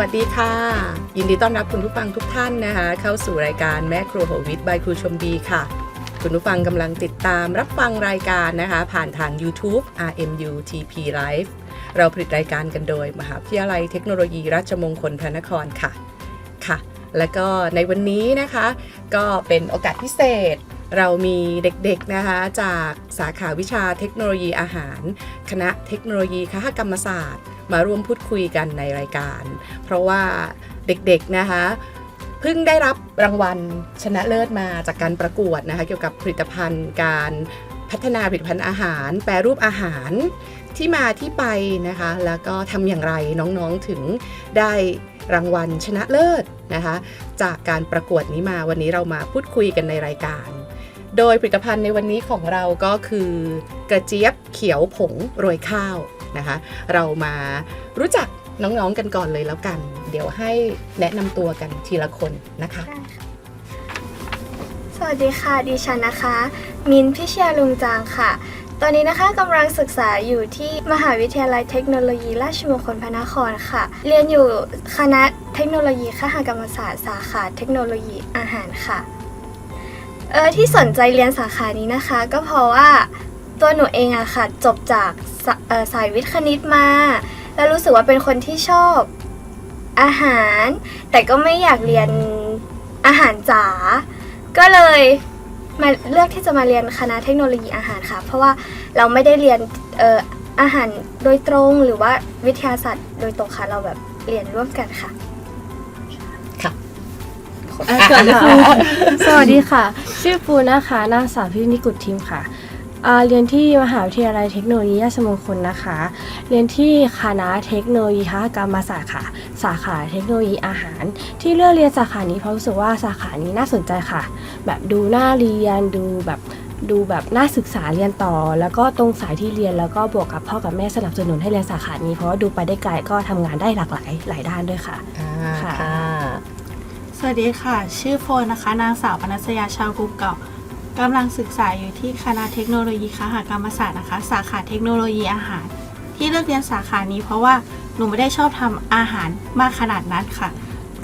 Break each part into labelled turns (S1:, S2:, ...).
S1: วัสดีค่ะ ยินดีต้อนรับคุณผู้ฟังทุกท่านนะคะ เข้าสู่รายการแม่ครัวโหวิทบายครูชมบีค่ะ คุณผู้ฟังกำลังติดตามรับฟังรายการนะคะ ผ่านทาง YouTube RMU TP Live เราผลิตรายการกันโดย มหาวิทยาลัยเทคโนโลยีราชมงคลพระนครค่ะค่ะ แล้วก็ในวันนี้นะคะ ก็เป็นโอกาสพิเศษ เรามีเด็กๆนะคะจากสาขาวิชาเทคโนโลยีอาหาร คณะเทคโนโลยีคหกรรมศาสตร์ มาร่วมพูดคุยกันในรายการ เพราะว่าเด็กๆนะคะเพิ่งได้รับรางวัลชนะเลิศมาจากการประกวดนะคะเกี่ยวกับผลิตภัณฑ์การพัฒนาผลิตภัณฑ์อาหาร แปรรูปอาหารที่มาที่ไปนะคะ แล้วก็ทำอย่างไรน้องๆถึงได้รางวัลชนะเลิศนะคะ จากการประกวดนี้มาวันนี้เรามาพูดคุยกันในรายการ โดยผลิตภัณฑ์ในวันนี้ของเราก็คือกระเจี๊ยบเขียวผงโรยข้าวนะคะ เรามารู้จักน้องๆกันก่อนเลยแล้วกัน เดี๋ยวให้แนะนำตัวกันทีละคนนะคะ
S2: สวัสดีค่ะ ดิฉันนะคะ มินพิชยาลุงจางค่ะ ตอนนี้นะคะกำลังศึกษาอยู่ที่มหาวิทยาลัยเทคโนโลยี ราชมงคลพระนครค่ะ เรียนอยู่คณะเทคโนโลยีคหกรรมศาสตร์สาขาเทคโนโลยีอาหารค่ะ เออที่สนใจเรียนสาขานี้นะคะ ก็เพราะว่าตัวหนูเองอะค่ะจบจากสาเอ่อสายวิทย์คณิตมา แล้วรู้สึกว่าเป็นคนที่ชอบอาหาร แต่ก็ไม่อยากเรียนอาหารจ๋าก็เลยมาเลือกที่จะมาเรียนคณะเทคโนโลยีอาหารค่ะ เพราะว่าเราไม่ได้เรียนอออาหารโดยตรงหรือว่าวิทยาศาสตร์โดยตรงค่ะเราแบบเรียนร่วมกันค่ะ
S3: อะก่อนนะคะสวัสดีค่ะ ชื่อปูนะคะนางสาวพินิกุลทิมค่ะอ่าเรียนที่มหาวิทยาลัยเทคโนโลยีราชมงคลนะคะ เรียนที่คณะเทคโนโลยีคหกรรมศาสตร์ค่ะ สาขาเทคโนโลยีอาหาร ที่เลือกเรียนสาขานี้เพราะรู้สึกว่าสาขานี้น่าสนใจค่ะ แบบดูน่าเรียนดูแบบดูแบบน่าศึกษาเรียนต่อ แล้วก็ตรงสายที่เรียนแล้วก็บวกกับพ่อกับแม่สนับสนุนให้เรียนสาขานี้เพราะว่าดูไปได้ไกลก็ทำงานได้หลากหลายหลายด้านด้วยค่ะ
S1: อ่า
S3: ค่ะ
S1: ค่ะ
S4: สวัสดีค่ะ ชื่อโฟนนะคะ นางสาวปนัสยาชาวกรุงเก่ากำลังศึกษาอยู่ที่คณะเทคโนโลยีคหกรรมศาสตร์นะคะ สาขาเทคโนโลยีอาหาร ที่เลือกเรียนสาขานี้เพราะว่าหนูไม่ได้ชอบทำอาหารมากขนาดนั้นค่ะ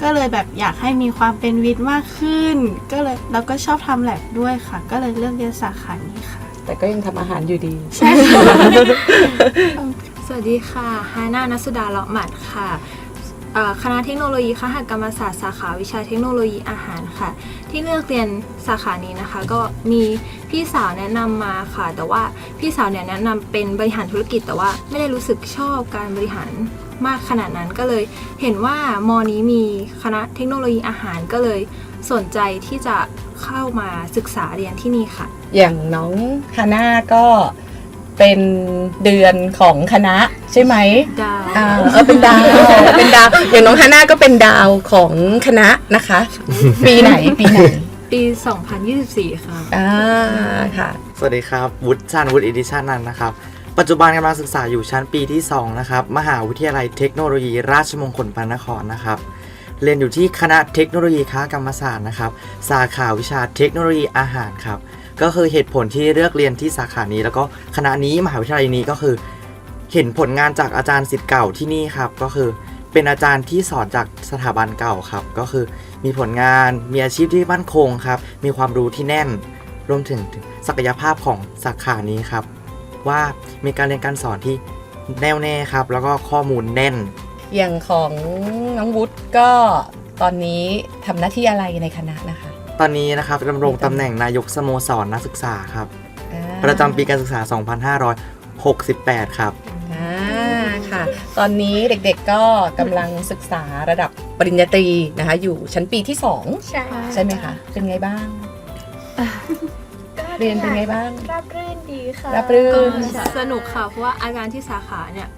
S4: ก็เลยแบบอยากให้มีความเป็นวิทย์มากขึ้น ก็เลยแล้วก็ชอบทำแลบด้วยค่ะ ก็เลยเลือกเรียนสาขานี้ค่ะ
S1: แต่ก็ยังทำอาหารอยู่ดี
S4: ใช่ค่ะ
S5: สวัสดีค่ะฮาน่านัสดาเลาะหมัดค่ะเอ่อ คณะเทคโนโลยีคหกรรมศาสตร์สาขาวิชาเทคโนโลยีอาหารค่ะ ที่เลือกเรียนสาขานี้นะคะ ก็มีพี่สาวแนะนำมาค่ะ แต่ว่าพี่สาวเนี่ยแนะนำเป็นบริหารธุรกิจ แต่ว่าไม่ได้รู้สึกชอบการบริหารมากขนาดนั้นก็เลย เห็นว่ามอนี้มีคณะเทคโนโลยีอาหารก็เลยสนใจที่จะเข้ามาศึกษาเรียนที่นี่ค่ะ
S1: อย่างน้องฮาน่าก็ เป็นเดือนของคณะใช่ไหม
S5: ดาว
S1: อ่าเออเป็นดาวเป็นดาวอย่างน้องฮาน่าก็เป็นดาวของคณะนะคะ ปีไหนปีไหน
S5: ปี 2024 ค่ะ
S1: อ่าค่ะ
S6: สวัสดีครับ วุฒิชันวุฒิอิดิชันนันนะครับ ปัจจุบันกำลังศึกษาอยู่ชั้นปีที่ 2 นะครับ มหาวิทยาลัยเทคโนโลยี ราชมงคลพระนครนะครับ เรียนอยู่ที่คณะเทคโนโลยีค้ากรรมศาสตร์นะครับ สาขาวิชาเทคโนโลยีอาหารครับ ก็คือเหตุผลที่เลือกเรียนที่สาขานี้ แล้วก็คณะนี้มหาวิทยาลัยนี้ก็คือ เห็นผลงานจากอาจารย์สิทธิ์เก่าที่นี่ครับ ก็คือเป็นอาจารย์ที่สอนจากสถาบันเก่าครับ ก็คือมีผลงานมีอาชีพที่มั่นคงครับ มีความรู้ที่แน่น รวมถึงศักยภาพของสาขานี้ครับ ว่ามีการเรียนการสอนที่แน่วแน่ครับ แล้วก็ข้อมูลแน่น
S1: อย่างของน้องวุฒิก็ตอนนี้ทำหน้าที่อะไรในคณะนะคะ
S6: ตอนนี้นะครับดำรงตำแหน่งนายกสโมสรนักศึกษาครับ
S1: อ่า
S6: ประจำปีการศึกษา 2568 ครับ
S1: อ่าค่ะ ตอนนี้เด็กๆก็กำลังศึกษาระดับปริญญาตรีนะคะ อยู่ชั้นปีที่ 2
S2: ใช่
S1: ใช่ไหมคะ เป็นไงบ้าง เรียนเป็นไงบ้าง
S2: ราบรื่นดีค่ะ
S1: รับรื่
S5: ก็
S1: น
S5: สนุกค่ะ เพราะว่าอาจารย์ที่สาขาเนี่ย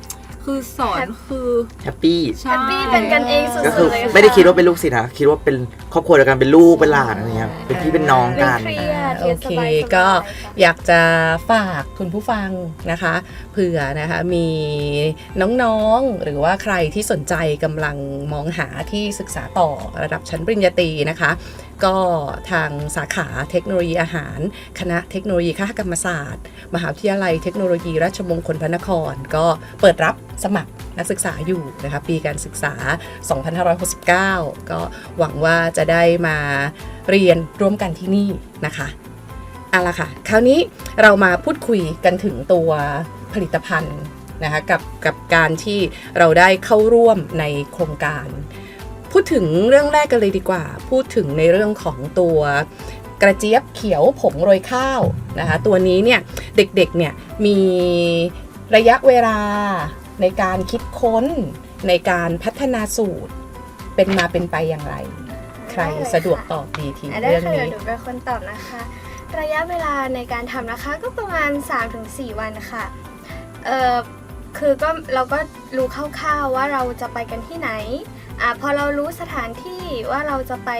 S5: คือสอนคือ
S6: แฮปปี้
S5: ใช่
S2: แฮปปี้เป็นกันเองสุด
S6: ก็คือ
S2: ๆเลยค่ะ
S6: ไม่ได้คิดว่าเป็นลูกศิษย์นะ คิดว่าเป็นครอบครัวเดียวกันเป็นลูกเป็นหลานอะไรเงี้ยเป็นพี่เป็นน้อง
S2: ไม่
S6: กัน
S2: เครียด
S1: โอ
S2: เรียน
S1: เค
S2: สบายๆ
S1: ก็
S2: ค่ะ
S1: อยากจะฝากคุณผู้ฟังนะคะ เผื่อนะคะมีน้องๆ หรือว่าใครที่สนใจกำลังมองหาที่ศึกษาต่อระดับชั้นปริญญาตรีนะคะ ก็ทางสาขาเทคโนโลยีอาหาร คณะเทคโนโลยีคหกรรมศาสตร์ มหาวิทยาลัยเทคโนโลยีราชมงคลพระนคร ก็เปิดรับสมัครนักศึกษาอยู่นะคะปีการศึกษา 2569 ก็หวังว่าจะได้มาเรียนร่วมกันที่นี่นะคะเอาละค่ะ คราวนี้เรามาพูดคุยกันถึงตัวผลิตภัณฑ์นะคะกับกับการที่เราได้เข้าร่วมในโครงการ พูดถึงเรื่องแรกกันเลยดีกว่า พูดถึงในเรื่องของตัวกระเจี๊ยบเขียวผงโรยข้าวนะคะตัวนี้เนี่ยเด็กๆเนี่ยมีระยะเวลาในการคิดค้นในการพัฒนาสูตรเป็นมาเป็นไปอย่างไร ใครสะดวกตอบดีที
S2: อะได้
S1: เรื่อง
S2: ค่ะเดี๋ยว
S1: นี้
S2: หนูเป็นคนตอบนะคะ ระยะเวลาในการทำนะคะก็ประมาณ 3-4 วันค่ะเอ่อคือก็เราก็รู้คร่าวๆว่าเราจะไปกันที่ไหน อะพอเรารู้สถานที่ว่าเราจะไป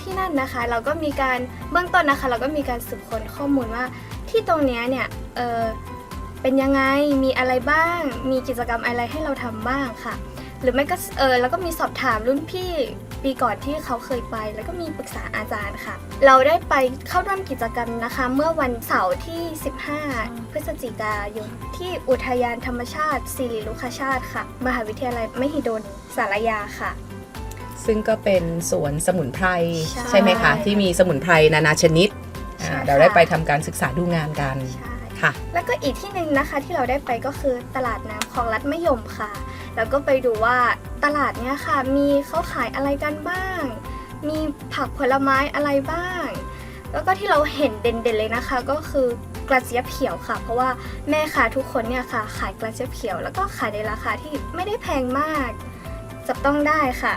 S2: ที่นั่นนะคะ เราก็มีการเบื้องต้นนะคะ เราก็มีการสืบค้นข้อมูลว่าที่ตรงเนี้ยเนี่ยเออเป็นยังไงมีอะไรบ้าง มีกิจกรรมอะไรให้เราทำบ้างค่ะ หรือไม่ก็เออแล้วก็มีสอบถามรุ่นพี่ ปีก่อนที่เขาเคยไป แล้วก็มีปรึกษาอาจารย์ค่ะ เราได้ไปเข้าร่วมกิจกรรมนะคะ เมื่อวันเสาร์ที่ 15 พฤศจิกายนที่อุทยานธรรมชาติสิริลุคชาติค่ะ มหาวิทยาลัยมหิดลสารยาค่ะ
S1: ซึ่งก็เป็นสวนสมุนไพร
S2: ใช่
S1: ใช่ไหมคะ ที่มีสมุนไพรนานาชนิดอ่า
S2: ใช่ค่ะ
S1: เราได้ไปทำการศึกษาดูงานกัน
S2: ใช่
S1: ค่ะ
S2: แล้วก็อีกที่หนึ่งนะคะที่เราได้ไปก็คือตลาดน้ำคลองลัดมะยมค่ะ แล้วก็ไปดูว่าตลาดเนี้ยค่ะมีเขาขายอะไรกันบ้าง มีผักผลไม้อะไรบ้าง แล้วก็ที่เราเห็นเด่นๆเลยนะคะ ก็คือกระเจี๊ยบเขียวค่ะ เพราะว่าแม่ค้าทุกคนเนี่ยค่ะ ขายกระเจี๊ยบเขียว แล้วก็ขายในราคาที่ไม่ได้แพงมากจับต้องได้ค่ะ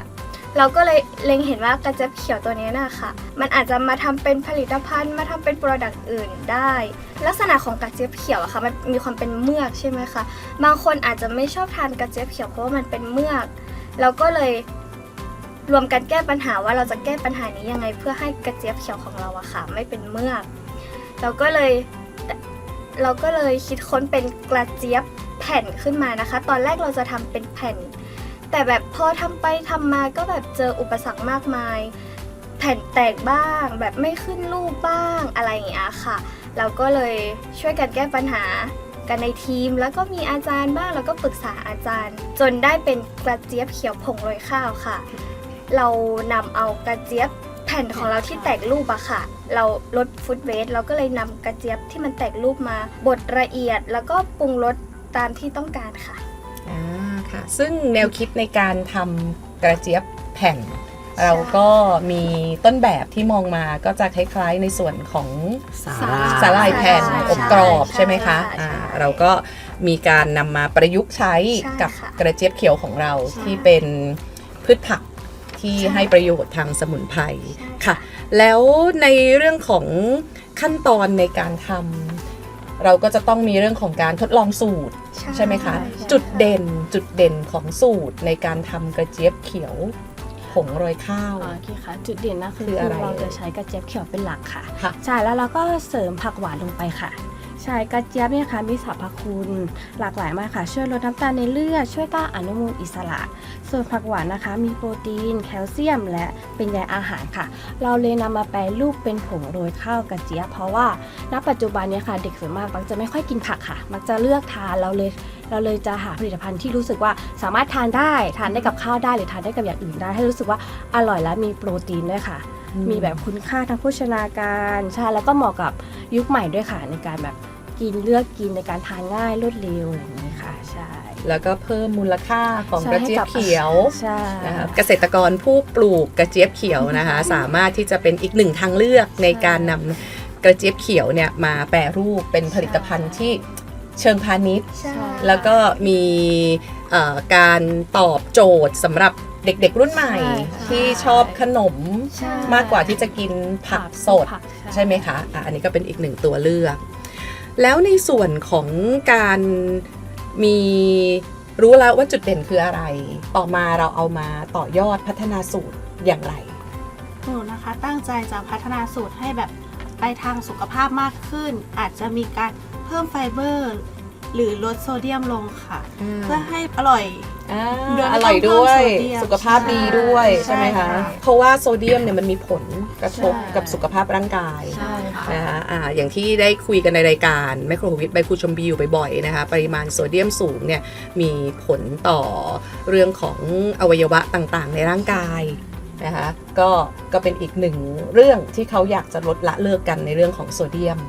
S2: เราก็เลยเล็งเห็นว่ากระเจี๊ยบเขียวตัวนี้นะคะมันอาจจะมาทำเป็นผลิตภัณฑ์มาทำเป็นโปรดักต์อื่นได้ ลักษณะของกระเจี๊ยบเขียวอะค่ะมันมีความเป็นเมือกใช่ไหมคะบางคนอาจจะไม่ชอบทานกระเจี๊ยบเขียวเพราะว่ามันเป็นเมือกเราก็เลยรวมกันแก้ปัญหาว่าเราจะแก้ปัญหานี้ยังไงเพื่อให้กระเจี๊ยบเขียวของเราอะค่ะ ไม่เป็นเมือก เราก็เลยเราก็เลยคิดค้นเป็นกระเจี๊ยบแผ่นขึ้นมานะคะ ตอนแรกเราจะทำเป็นแผ่น แต่แบบพอทำไปทำมาก็แบบเจออุปสรรคมากมาย แผ่นแตกบ้าง แบบไม่ขึ้นรูปบ้างอะไรอย่างเงี้ยค่ะ เราก็เลยช่วยกันแก้ปัญหากันในทีม แล้วก็มีอาจารย์บ้างแล้วก็ปรึกษาอาจารย์ จนได้เป็นกระเจี๊ยบเขียวผงโรยข้าวค่ะ เรานำเอากระเจี๊ยบแผ่นของเราที่แตกรูปอะค่ะ เราลดฟุตเวสเราก็เลยนำกระเจี๊ยบที่มันแตกรูปมาบดละเอียด แล้วก็ปรุงรสตามที่ต้องการค่ะ
S1: อ่า ค่ะซึ่งแนวคิดในการทำกระเจี๊ยบแผ่น เราก็มีต้นแบบที่มองมาก็จะคล้ายๆในส่วนของ
S6: สารา
S1: สาลายแผ่น
S2: ใช่
S1: อบกรอบ
S2: ใช่
S1: ใช่ไหมคะ
S2: ใช่
S1: อ่า
S2: ใช่
S1: เราก็มีการนำมาประยุกต์ใช้
S2: ใช่
S1: กับ
S2: ค่ะ
S1: กระเจี๊ยบเขียวของเรา
S2: ใช่
S1: ที่เป็นพืชผักที่
S2: ใช่
S1: ให้ประโยชน์ทางสมุนไพร
S2: ใช่
S1: ค่ะ แล้วในเรื่องของขั้นตอนในการทำ เราก็จะต้องมีเรื่องของการทดลองสูตรใช่ไหมคะ จุดเด่นจุดเด่นของสูตรในการทำกระเจี๊ยบเขียวผงโรยข้าว
S3: โอเคค่ะจุดเด่นนะคือ
S1: คืออะไร
S3: เราจะใช้กระเจี๊ยบเขียวเป็นหลักค่ะ
S1: ค่ะ
S3: ใช่แล้วเราก็เสริมผักหวานลงไปค่ะใช่กระเจี๊ยบเนี่ยค่ะมีสรรพคุณ หลากหลายมากค่ะ ช่วยลดน้ำตาลในเลือด ช่วยต้านอนุมูลอิสระ ส่วนผักหวานนะคะ มีโปรตีน แคลเซียม และเป็นใยอาหารค่ะ เราเลยนำมาแปรรูปเป็นผงโรยข้าวกระเจี๊ยบ เพราะว่าณปัจจุบันเนี่ยค่ะ เด็กส่วนมากมักจะไม่ค่อยกินผักค่ะ มักจะเลือกทานเราเลยเราเลยจะหาผลิตภัณฑ์ที่รู้สึกว่าสามารถทานได้ทานได้กับข้าวได้หรือทานได้กับอย่างอื่นได้ ให้รู้สึกว่าอร่อยและมีโปรตีนด้วยค่ะ มีแบบคุณค่าทางโภชนาการใช่แล้วก็เหมาะกับยุคใหม่ด้วยค่ะในการแบบ กินเลือกกินในการทานง่ายรวดเร็วอย่างนี้ค่ะใช่
S1: แล้วก็เพิ่มมูลค่าของ
S3: ใช่
S1: กระเจี๊ยบเขียว
S3: ใช่
S1: นะคะเกษตรกรผู้ปลูกกระเจี๊ยบเขียวนะคะ สามารถที่จะเป็นอีกหนึ่งทางเลือกในการนำกระเจี๊ยบเขียวเนี่ยมาแปรรูปเป็นผลิตภัณฑ์ที่เชิงพาณิชย์
S2: ใช่
S1: แล้วก็มีเอ่อการตอบโจทย์สำหรับเด็กๆรุ่นใหม่
S3: ใช่ค่ะ
S1: ที่ชอบขนม
S3: ใช่
S1: มากกว่าที่จะกินผักสด
S3: ผัก
S1: ใช่ไหมคะอะอันนี้ก็เป็นอีกหนึ่งตัวเลือก แล้วในส่วนของการมีรู้แล้วว่าจุดเด่นคืออะไร ต่อมาเราเอามาต่อยอดพัฒนาสูตรอย่างไร
S4: หนูนะคะตั้งใจจะพัฒนาสูตรให้แบบไปทางสุขภาพมากขึ้น อาจจะมีการเพิ่มไฟเบอร์ หรือลดโซเดียมลงค่ะ เพื่อให้อร่อย
S1: อ่า
S4: โดยไม่
S1: อร่อยด้วย
S4: ต้องเพิ่มโซเดียม
S1: สุขภาพดีด้วย
S4: ใช่
S1: ใช่ไหมคะ
S4: ค่ะ
S1: เพราะว่าโซเดียมเนี่ยมันมีผลกระทบ
S3: ใช่
S1: กับสุขภาพร่างกาย
S3: ใช่ค่ะ
S1: นะคะอ่าอย่างที่ได้คุยกันในรายการแมโครวิทใบครูชมบิวบ่อยๆนะคะปริมาณโซเดียมสูงเนี่ยมีผลต่อเรื่องของอวัยวะต่างๆ ในร่างกายนะคะก็ก็เป็นอีกหนึ่งเรื่องที่เขาอยากจะลดละเลิกกันในเรื่องของโซเดียม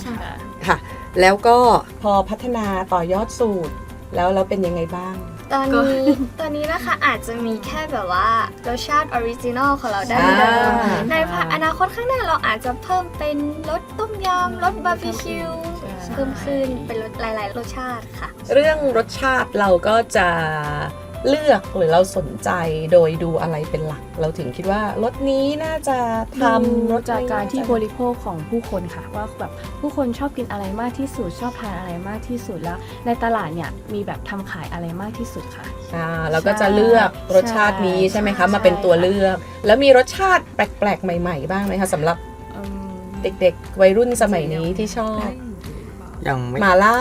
S3: ใช่ค่ะ
S1: ค่ะ แล้วก็พอพัฒนาต่อยอดสูตร แล้วเราเป็นยังไงบ้าง
S2: ตอนนี้ตอนนี้นะคะอาจจะมีแค่แบบว่ารสชาติออริจินอลของเราได้เดิม
S1: อ่า
S2: ในภายอนาคตข้างหน้าเราอาจจะเพิ่มเป็นรสต้มยำรสบาร์บีคิว
S3: ใช่
S2: เพิ่มขึ้นเป็นรสหลาย ๆ รสชาติค่ะ
S1: เรื่องรสชาติเราก็จะ เลือกหรือเราสนใจโดยดูอะไรเป็นหลัก เราถึงคิดว่ารสนี้น่าจะทำรส
S3: จากการที่
S1: นี้
S3: บ
S1: น่จะ
S3: ริโภคของผู้คนค่ะ ว่าแบบผู้คนชอบกินอะไรมากที่สุดชอบทานอะไรมากที่สุดแล้ว ในตลาดเนี่ยมีแบบทำขายอะไรมากที่สุดค่ะ
S1: อ่าเราก็จะเลือกรสชาตินี้ใช่ไหมคะ
S3: ใช่
S1: มาเป็นตัวเลือก แล้วมีรสชาติแปลกๆ ใหม่ ๆ บ้างไหมคะสำหรับ
S3: อืม
S1: เด็กๆ วัยรุ่นสมัยนี้ที่ชอบ
S6: ยังไม่
S1: หมาล่า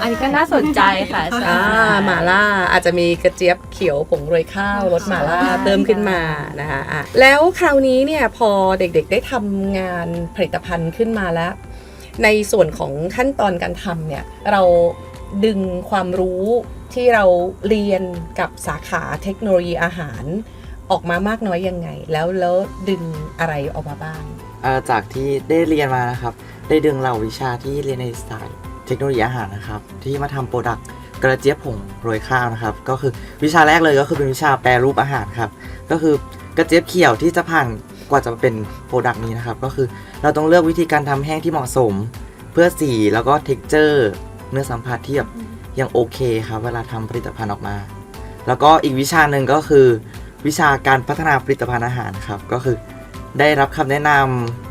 S2: อ่า
S3: อันนี้ก็น่าสนใจค่ะใช่
S1: อ่าหมาล่าอาจจะมีกระเจี๊ยบเขียวผงโรยข้าวรสหมาล่าเติมขึ้นมานะคะอะแล้วคราวนี้เนี่ยพอเด็กๆได้ทำงานผลิตภัณฑ์ขึ้นมาแล้ว ในส่วนของขั้นตอนการทำเนี่ยเราดึงความรู้ที่เราเรียนกับสาขาเทคโนโลยีอาหาร ออกมามากน้อยยังไง แล้วแล้วดึงอะไรออกมาบ้าง
S6: เอ่อจากที่ได้เรียนมานะครับ ได้ดึงเหล่าวิชาที่เรียนในสายเทคโนโลยีอาหารนะครับ ที่มาทำโปรดักต์กระเจี๊ยบผงโรยข้าวนะครับ ก็คือวิชาแรกเลยก็คือเป็นวิชาแปรรูปอาหารครับ ก็คือกระเจี๊ยบเขียวที่จะผ่านกว่าจะเป็นโปรดักต์นี้นะครับ ก็คือเราต้องเลือกวิธีการทำแห้งที่เหมาะสม เพื่อสีแล้วก็เท็กเจอร์เนื้อสัมผัสที่แบบยังโอเคครับเวลาทำผลิตภัณฑ์ออกมา แล้วก็อีกวิชาหนึ่งก็คือ วิชาการพัฒนาผลิตภัณฑ์อาหารครับ ก็คือได้รับคำแนะนำ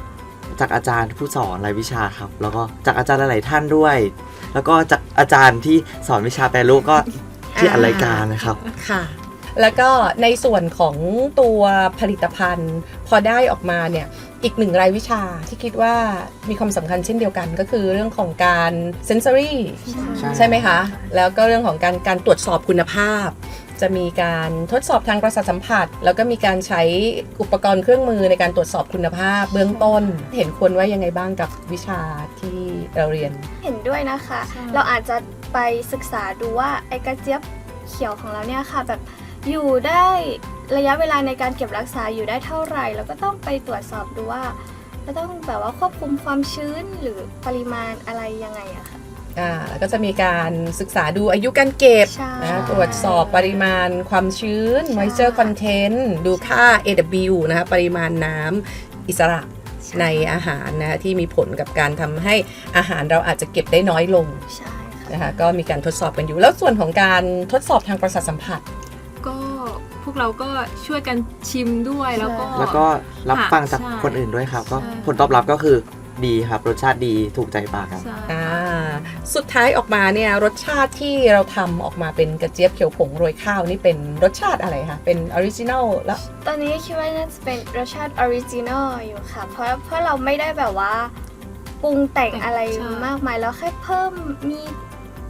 S6: จากอาจารย์ผู้สอนรายวิชาครับ แล้วก็จากอาจารย์หลายๆท่านด้วย แล้วก็จากอาจารย์ที่สอนวิชาแปรรูปก็ที่อัดรายการนะครับ
S1: ค่ะ แล้วก็ในส่วนของตัวผลิตภัณฑ์ พอได้ออกมาเนี่ยอีกหนึ่งรายวิชาที่คิดว่ามีความสำคัญเช่นเดียวกันก็คือเรื่องของการ sensory
S6: ใช่
S1: ใช่ไหมคะ แล้วก็เรื่องของการการตรวจสอบคุณภาพ จะมีการทดสอบทางประสาทสัมผัส แล้วก็มีการใช้อุปกรณ์เครื่องมือในการตรวจสอบคุณภาพ เบื้องต้น เห็นควรว่ายังไงบ้างกับวิชาที่เราเรียน
S2: เห็นด้วยนะคะ
S3: ใช่
S2: เราอาจจะไปศึกษาดูว่าไอ้กระเจี๊ยบเขียวของเราเนี่ยค่ะแบบอยู่ได้ระยะเวลาในการเก็บรักษาอยู่ได้เท่าไหร่ แล้วก็ต้องไปตรวจสอบดูว่าเราต้องแบบว่าควบคุมความชื้นหรือปริมาณอะไรยังไงอะค่ะ
S1: อ่าแล้วก็จะมีการศึกษาดูอายุการเก็บ
S2: ใช่
S1: นะตรวจสอบปริมาณความชื้น moisture content ดูค่า AW นะคะปริมาณน้ำอิสระในอาหารนะคะที่มีผลกับการทำให้อาหารเราอาจจะเก็บได้น้อยลง
S2: ใช่ค่ะ
S1: นะคะก็มีการทดสอบกันอยู่ แล้วส่วนของการทดสอบทางประสาทสัมผัส
S5: ก็พวกเราก็ช่วยกันชิมด้วยแล้วก็
S6: แล้วก็รับฟังจาก
S5: ใช่
S6: คนอื่นด้วยครับ ก็
S5: ใช่
S6: ผลตอบรับก็คือ ดีครับรสชาติดีถูกใจปากครับ
S5: ใช่
S1: อ่าสุดท้ายออกมาเนี่ยรสชาติที่เราทำออกมาเป็นกระเจี๊ยบเขียวผงโรยข้าวนี่เป็นรสชาติอะไรคะ เป็นออริจินัลแล้ว
S2: ตอนนี้คิดว่าน่าจะเป็นรสชาติออริจินอลอยู่ค่ะ เพราะเพราะเราไม่ได้แบบว่าปรุงแต่งอะไร
S5: ใช่
S2: มากมายแล้วแค่เพิ่มมี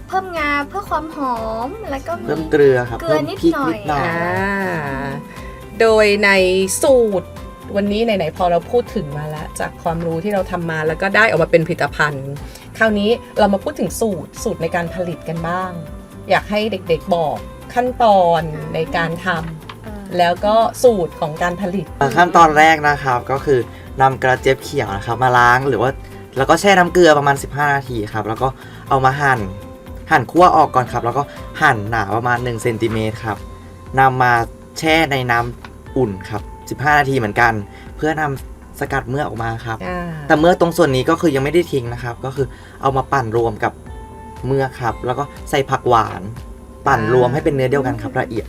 S2: เพิ่มงาเพื่อความหอมแล้วก็มี
S6: เพิ่มเกลือครับ
S2: เกลือ
S6: เพิ่ม
S2: นิด
S6: พริก
S2: หน่อย
S6: นิดหน่อย
S1: อ่าโดยในสูตรวันนี้ไหนๆพอเราพูดถึงมาแล้ว จากความรู้ที่เราทำมา แล้วก็ได้ออกมาเป็นผลิตภัณฑ์ คราวนี้เรามาพูดถึงสูตรสูตรในการผลิตกันบ้าง อยากให้เด็กๆบอกขั้นตอนในการทำ
S3: อ่า
S1: แล้วก็สูตรของการผลิต
S6: อ่าขั้นตอนแรกนะครับก็คือนำกระเจี๊ยบเขียวนะครับมาล้างหรือว่าแล้วก็แช่น้ำเกลือประมาณ 15 นาทีครับ แล้วก็เอามาหั่นหั่นคั่วออกก่อนครับ แล้วก็หั่นหนาประมาณ1เซนติเมตรครับนำมาแช่ในน้ำอุ่นครับ 15 นาทีเหมือนกัน เพื่อนำ สกัดเมือกออกมาครับ
S1: อ่า
S6: แต่เมือกตรงส่วนนี้ก็คือยังไม่ได้ทิ้งนะครับ ก็คือเอามาปั่นรวมกับเมือกครับ แล้วก็ใส่ผักหวาน ปั่นรวมให้เป็นเนื้อเดียวกันครับละเอียด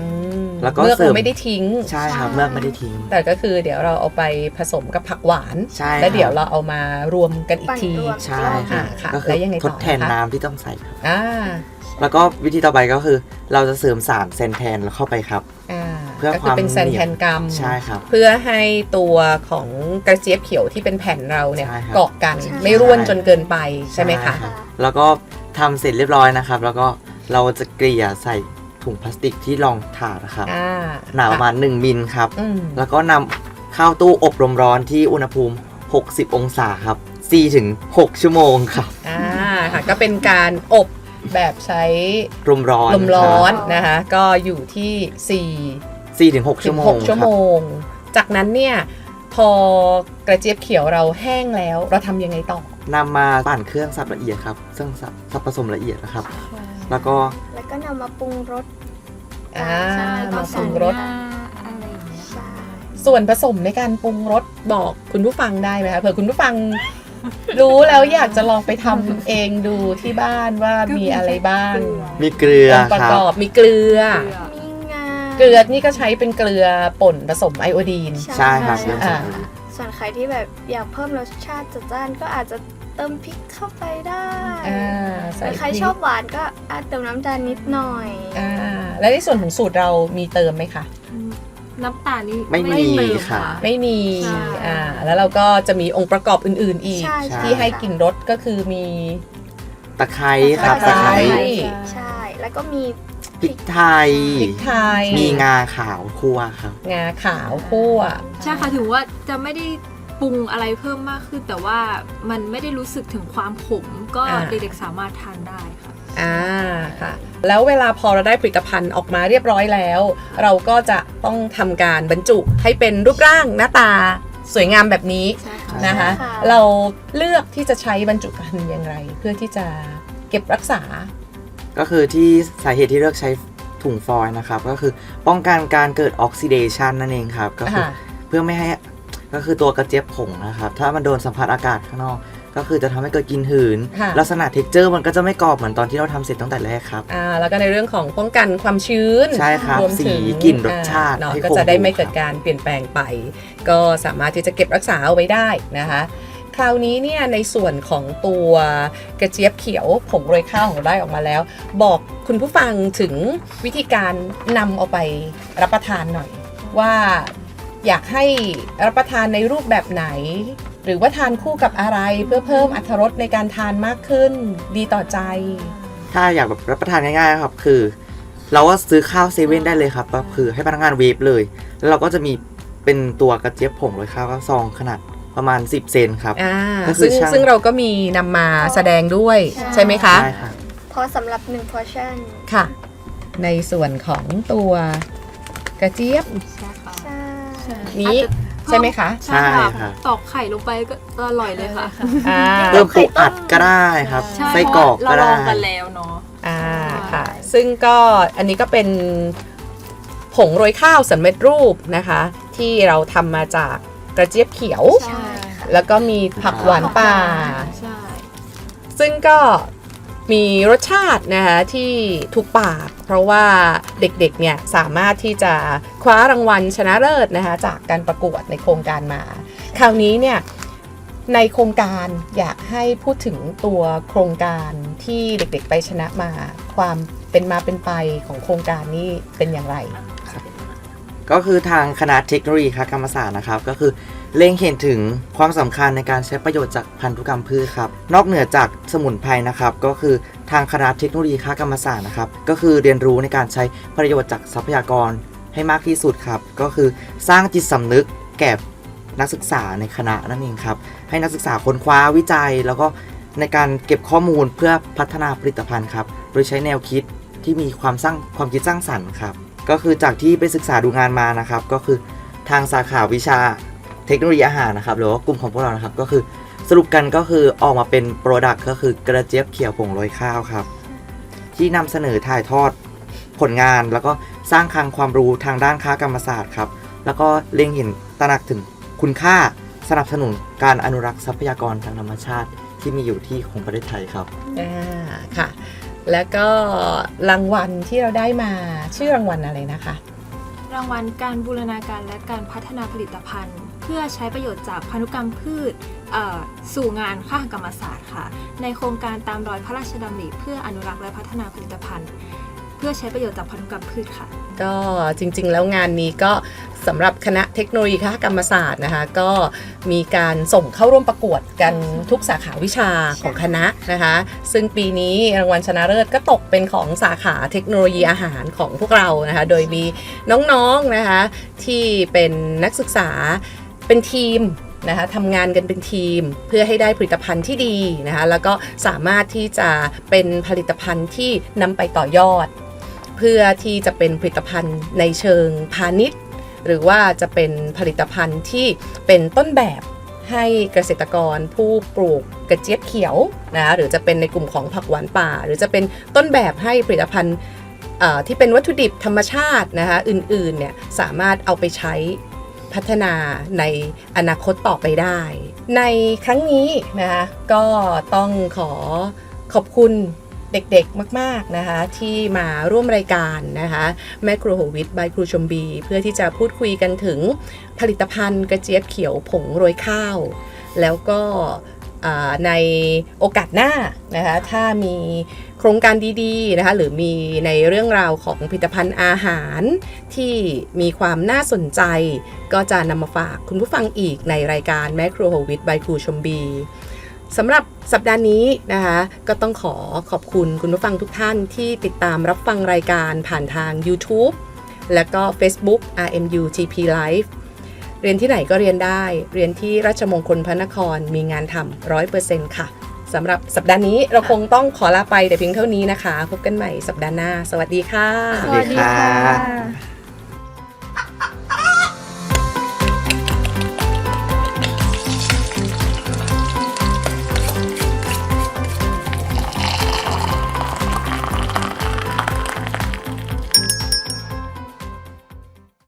S1: อืม
S6: แล้วก็
S1: เมื่อ
S6: เสริ
S1: เรา
S6: ม
S1: ไม่ได้ทิ้ง
S6: ใช่ครับเมือกไม่ได้ทิ้ง
S1: แต่ก็คือเดี๋ยวเราเอาไปผสมกับผักหวาน
S6: ใช่
S1: แล้วเดี๋ยว
S6: ครับ
S1: เราเอามารวมกันอีก
S2: ปั่น
S1: ที
S2: รวม
S6: ใช่ครับ
S1: ค่ะ
S6: ก็คื
S1: แล้วยังไงต่อ
S6: ทดแทน
S1: นะคะ
S6: น้ำที่ต้องใส่ครับ
S1: อ่า
S6: แล้วก็วิธีต่อไปก็คือ เราจะเสริมสารเซนแทนเข้าไปครับ
S1: อ่า
S6: เพื่อ
S1: ก็
S6: ค
S1: คือ
S6: วาม
S1: เป็นแซนแทนกรรม
S6: ใช่ครับ
S1: เพื่อให้ตัวของกระเจี๊ยบเขียวที่เป็นแผ่นเราเนี่ย
S6: ใช่ครับ
S1: เกาะกัน
S2: ใช่
S1: ไม่ร่วนจนเกินไปใช่ไหมคะ
S6: แล้วก็ทำเสร็จเรียบร้อยนะครับ แล้วก็เราจะเกลี่ยใส่ถุงพลาสติกที่รองถาดนะครับ
S1: อ่า
S6: หนาประมาณ1มิลครับ
S1: อืม
S6: แล้วก็นำเข้าตู้อบลมร้อนที่อุณหภูมิ 60 องศาครับ4ถึง6ชั่วโมงครับ
S1: อ่าค่ะก็เป็นการอบแบบใช้
S6: ลมร้อน
S1: ลมร้อน
S6: คบ
S1: นะคะ ก็อยู่ที่
S6: 4ถึง6
S1: 4
S6: ชั่วโมง
S1: 6ชั่ว
S6: ค
S1: โม
S6: รับ
S1: ง จากนั้นเนี่ยพอกระเจี๊ยบเขียวเราแห้งแล้ว เราทำยังไงต่อ
S6: นำมาปั่นเครื่องสับละเอียดครับเครื่องสับสับผสมละเอียดนะครับ แล้วก็
S2: แล้วก็นำมาปรุงรส
S1: อ่า
S2: ใช่
S1: มาปรุงรส
S5: อะไรอย่างเงี้ย
S2: ใช่
S1: ส่วนผสมในการปรุงรสบอกคุณผู้ฟังได้ไหมคะเผื่อคุณผู้ฟัง รู้แล้วอยากจะลองไปทำเองดูที่บ้านว่ามีอะไรบ้าง
S6: มีเกลือ
S1: องค์ประ
S6: ครั
S1: ก
S6: บ
S1: อบมีเกลือ
S2: มีงา
S1: เกลือนี่ก็ใช้เป็นเกลือป่นผสมไอโอดีน
S6: ใช่ครับ
S2: ใช่
S6: เรื่อง
S1: อ่า
S6: สำคัญ
S2: ส่วนใครที่แบบอยากเพิ่มรสชาติจัดจ้านก็อาจจะเติมพริกเข้าไปได้
S1: อ่าใส่
S2: แต่ใคร
S1: พริก
S2: ชอบหวานก็อาจเติมน้ำตาลนิดหน่อย
S1: อ่าและในส่วนของสูตรเรามีเติมไหมคะ
S5: น้ำตาลนี่
S6: ไม่มี
S5: เติ
S6: ค่ะ
S1: ไม่มี
S5: ใช่
S1: อ่าแล้วเราก็จะมีองค์ประกอบอื่น ๆ อีก
S2: ใช่ช่
S1: ที่ให้กลิ่นรสก็คือมี
S6: ตะไคร้ครับ
S1: ตะ
S6: ตะ
S1: ไค
S6: ไค
S1: ร้
S6: ร้
S2: ใช่ แล้วก็มี
S6: พ ริกไทย
S1: พริกไทย
S6: มีงาขาวคั่วครับ
S1: งาขาวคั่ว
S5: ใช่ค่ะถึงว่าจะไม่ได้ปรุงอะไรเพิ่มมากขึ้น แต่ว่ามันไม่ได้รู้สึกถึงความขมก็
S1: อ่า
S5: เด็กๆสามารถทานได้ค่ะ
S1: อ่าค่ะ แล้วเวลาพอเราได้ผลิตภัณฑ์ออกมาเรียบร้อยแล้ว เราก็จะต้องทำการบรรจุให้เป็นรูปร่างหน้าตาสวยงามแบบนี้
S5: ใช่ค่ะ
S1: นะคะ
S2: ใช่ค่ะ
S1: เราเลือกที่จะใช้บรรจุภัณฑ์อย่างไร เพื่อที่จะเก็บรักษา
S6: ก็คือที่สาเหตุที่เลือกใช้ถุงฟอยล์นะครับ ก็คือป้องกันการเกิดออกซิเดชันนั่นเองครับ ก็คือ
S1: ค่ะ
S6: เพื่อไม่ให้ก็คือตัวกระเจี๊ยบผงนะครับ ถ้ามันโดนสัมผัสอากาศข้างนอก ก็คือจะทำให้เกิดกลินหืน
S1: ค่ะ
S6: ลักษณะเท็กเจอร์มันก็จะไม่กรอบเหมือนตอนที่เราทำเสร็จตั้งแต่แรกครับ
S1: อ่าแล้วก็ในเรื่องของป้องกันความชื้น
S6: ใช่ครับ
S1: วม
S6: สี
S1: ถึง
S6: กลิ่นรสชาติ
S1: อ่เนาะ
S6: ให้
S1: ก็
S6: คง
S1: จะได้ไม่
S6: อยู่
S1: เกิด
S6: ครับ
S1: การเปลี่ยนแปลงไป ก็สามารถที่จะเก็บรักษาเอาไว้ได้นะคะ คราวนี้เนี่ยในส่วนของตัวกระเจี๊ยบเขียวผงโรยข้าวของเราได้ออกมาแล้ว บอกคุณผู้ฟังถึงวิธีการนำเอาไปรับประทานหน่อย ว่าอยากให้รับประทานในรูปแบบไหน หรือว่าทานคู่กับอะไรเพื่อเพิ่มอรรถรสในการทานมากขึ้น ดีต่อใจ
S6: ถ้าอยากแบบรับประทานง่ายๆครับคือ เราก็ซื้อข้าวเซเว่นได้เลยครับก็คือให้พนักงานเวฟเลย แล้วเราก็จะมีเป็นตัวกระเจี๊ยบผงโรยข้าวก็ซองขนาด ประมาณ 10 เซนครับ
S1: อ่า
S6: ก็คือ
S1: ซึ่ง
S6: ช่าง
S1: ซึ่งเราก็มีนำมาแสดงด้วย
S2: ใช่
S1: ใช่ไหมคะ
S6: ใช่ครับ
S2: พอสำหรับ1 portion
S1: ค่ะ ในส่วนของตัวกระเจี๊ยบ
S5: ใช่ค่ะ
S2: ใช่
S1: นี้ใช่ไหมคะ
S5: ใช่ค่ะ
S6: ใช่ค่ะ
S5: ตอกไข่ลงไปก็อร่อยเลยค่ะ
S1: อ่า
S6: เพิ่มปูอัดก็ได้ครับ
S5: ใช่
S6: ไส้กรอก
S5: เพราะ
S6: ก็
S5: ว่าเราล
S6: ได้
S5: องกันแล้วเนาะ
S1: อ่าค่ะ ซึ่งก็อันนี้ก็เป็นผงโรยข้าวสำเร็จรูปนะคะ ที่เราทำมาจาก กระเจี๊ยบเขียว
S2: ใช่ค่ะ
S1: แล้วก็มีผักหวานป่า
S5: ใช่
S1: ซึ่งก็มีรสชาตินะคะที่ถูกปาก เพราะว่าเด็กๆเนี่ยสามารถที่จะคว้ารางวัลชนะเลิศนะคะจากการประกวดในโครงการมา คราวนี้เนี่ยในโครงการอยากให้พูดถึงตัวโครงการที่เด็กๆไปชนะมา ความเป็นมาเป็นไปของโครงการนี้เป็นอย่างไร
S6: ก็คือทางคณะเทคโนโลยีคกรรมศาสตร์นะครับ ก็คือเล็งเห็นถึงความสำคัญในการใช้ประโยชน์จากพันธุกรรมพืชครับ นอกเหนือจากสมุนไพรนะครับ ก็คือทางคณะเทคโนโลยีคกรรมศาสตร์นะครับ ก็คือเรียนรู้ในการใช้ประโยชน์จากทรัพยากรให้มากที่สุดครับ ก็คือสร้างจิตสำนึกแก่นักศึกษาในคณะนั่นเองครับ ให้นักศึกษาค้นคว้าวิจัย แล้วก็ในการเก็บข้อมูลเพื่อพัฒนาผลิตภัณฑ์ครับ โดยใช้แนวคิดที่มีความสร้างความคิดสร้างสรรค์ครับ ก็คือจากที่ไปศึกษาดูงานมานะครับ ก็คือทางสาขาวิชาเทคโนโลยีอาหารนะครับหรือว่ากลุ่มของพวกเรานะครับ ก็คือสรุปกันก็คือออกมาเป็นโปรดักต์ก็คือกระเจี๊ยบเขียวผงโรยข้าวครับ ที่นำเสนอถ่ายทอดผลงาน แล้วก็สร้างคลังความรู้ทางด้านค้ากรรมศาสตร์ครับ แล้วก็เล็งเห็นตระหนักถึงคุณค่าสนับสนุนการอนุรักษ์ทรัพยากรทางธรรมชาติที่มีอยู่ที่ของประเทศไทยครับ
S1: อ่าค่ะ แล้วก็รางวัลที่เราได้มาชื่อรางวัลอะไรนะคะ
S5: รางวัลการบูรณาการและการพัฒนาผลิตภัณฑ์ เพื่อใช้ประโยชน์จากพันธุกรรมพืชสู่งานข้ากรรมศาสตร์ค่ะ ในโครงการตามรอยพระราชดำริเพื่ออนุรักษ์และพัฒนาผลิตภัณฑ์ พื่อใช้ประโยชน์จากพันธุกรรมพืชค่ะ
S1: ก็จริงๆ แล้วงานนี้ก็สำหรับคณะเทคโนโลยีคหกรรมศาสตร์นะคะ ก็มีการส่งเข้าร่วมประกวดกันทุกสาขาวิชาของคณะนะคะ ซึ่งปีนี้รางวัลชนะเลิศก็ตกเป็นของสาขาเทคโนโลยีอาหารของพวกเรานะคะ โดยมีน้องๆนะคะที่เป็นนักศึกษาเป็นทีมนะคะทำงานกันเป็นทีมเพื่อให้ได้ผลิตภัณฑ์ที่ดีนะคะแล้วก็สามารถที่จะเป็นผลิตภัณฑ์ที่นำไปต่อยอด เพื่อที่จะเป็นผลิตภัณฑ์ในเชิงพาณิชย์ หรือว่าจะเป็นผลิตภัณฑ์ที่เป็นต้นแบบให้เกษตรกรผู้ปลูกกระเจี๊ยบเขียวนะหรือจะเป็นในกลุ่มของผักหวานป่า หรือจะเป็นต้นแบบให้ผลิตภัณฑ์ที่เป็นวัตถุดิบธรรมชาตินะคะอื่นๆเนี่ยสามารถเอาไปใช้พัฒนาในอนาคตต่อไปได้ ในครั้งนี้นะคะก็ต้องขอขอบคุณ เด็กๆมาก ๆนะคะ ที่มาร่วมรายการนะคะแม่ครูโหวิทบายครูชมบี เพื่อที่จะพูดคุยกันถึงผลิตภัณฑ์กระเจี๊ยบเขียวผงโรยข้าว แล้วก็ในโอกาสหน้านะคะถ้ามีโครงการดีๆนะคะหรือมีในเรื่องราวของผลิตภัณฑ์อาหารที่มีความน่าสนใจ ก็จะนำมาฝากคุณผู้ฟังอีกในรายการแม่ครัวโฮวิทบายครูชมบี สำหรับสัปดาห์นี้นะคะก็ต้องขอขอบคุณคุณผู้ฟังทุกท่านที่ติดตามรับฟังรายการผ่านทาง YouTube และก็ Facebook RMU TP Live เรียนที่ไหนก็เรียนได้ เรียนที่ราชมงคลพระนครมีงานทำร้อยเปอร์เซ็นต์ค่ะสำหรับสัปดาห์นี้เราคงต้องขอลาไปแต่เพียงเท่านี้นะคะ พบกันใหม่สัปดาห์หน้า สวัสดีค่ะ
S6: สวัสดีค่ะ
S3: ค่ะ